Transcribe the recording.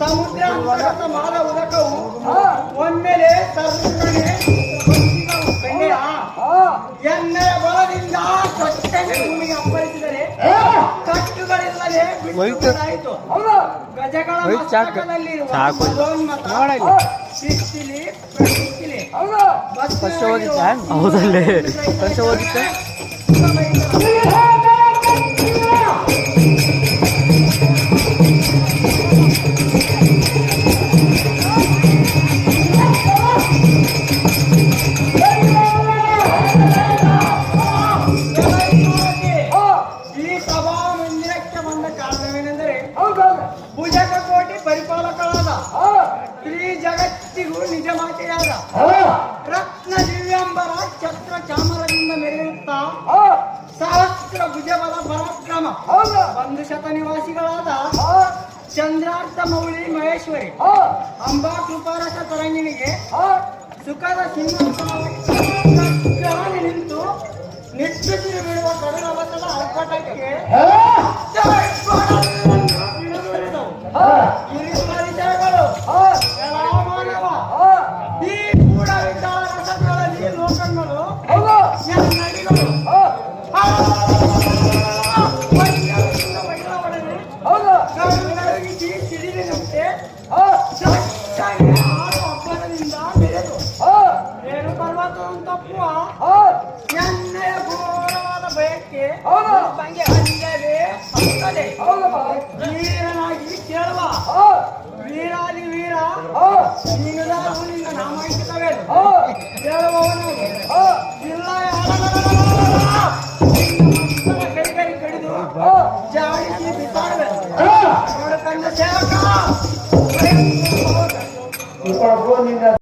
ಸಮುದ್ರ ಮಾಲ ಉದಕವು ಒಮ್ಮೆಲೆ ತರುತ್ತನೆ ಎಣ್ಣೆಯ ಬಲದಿಂದ ಕೊಟ್ಟನೆ ಭೂಮಿಗೆ ಅಪ್ಪಳಿಸಿದರೆ ಕಟ್ಟುಗಳಿಲ್ಲದೆ ಬಿಟ್ಟುಗಳಾಯಿತು ಗಜಗಳ ಮಸ್ತಕದಲ್ಲಿರುವ ಸಿಕ್ಕಿಲಿ ಬಸ್ ಹೋಗಿದ್ದ ಹೌದಲ್ಲೇ? ಬಸ್ ಹೋಗಿದ್ದ ರತ್ನ ದಿವ್ಯಾಂಬರ ಛತ್ರ ಚಾಮರದಿಂದ ಮೆರೆಯುತ್ತಾ ಸಹಸ್ರ ಭುಜಬಲ ಪರಾಕ್ರಮ ಒಂದು ಶತ ನಿವಾಸಿಗಳಾದ ಚಂದ್ರಾರ್ಥ ಮೌಳಿ ಮಹೇಶ್ವರಿ ಅಂಬಾ ಕೃಪಾರಸ ತರಂಗಿಣಿಗೆ ಸುಖದ ಸಿಂಹಾಸನ ನಿಂತು ಬಿಡುವ ಕಡಲವಸದ ಅರ್ಪಟಕ್ಕೆ ತಪ್ಪುವ ಎಣ್ಣೆಯ ಘೋರವಾದ ಭಯಕ್ಕೆ ಬಂಗೆ ಹಂಗದೆ ಹಂಗದೆ ವೀರನಾಗಿ ಕೇಳುವ. ವೀರಾದಿ ವೀರ ನೀನು ನಿನ್ನ ನಾಮಾಂಕಿತವೇನು ಕೇಳುವವನು ಇಲ್ಲ ಕಡಿದು ಜಾಡಿಸಿ ನೋಡು ಸೇವಕ.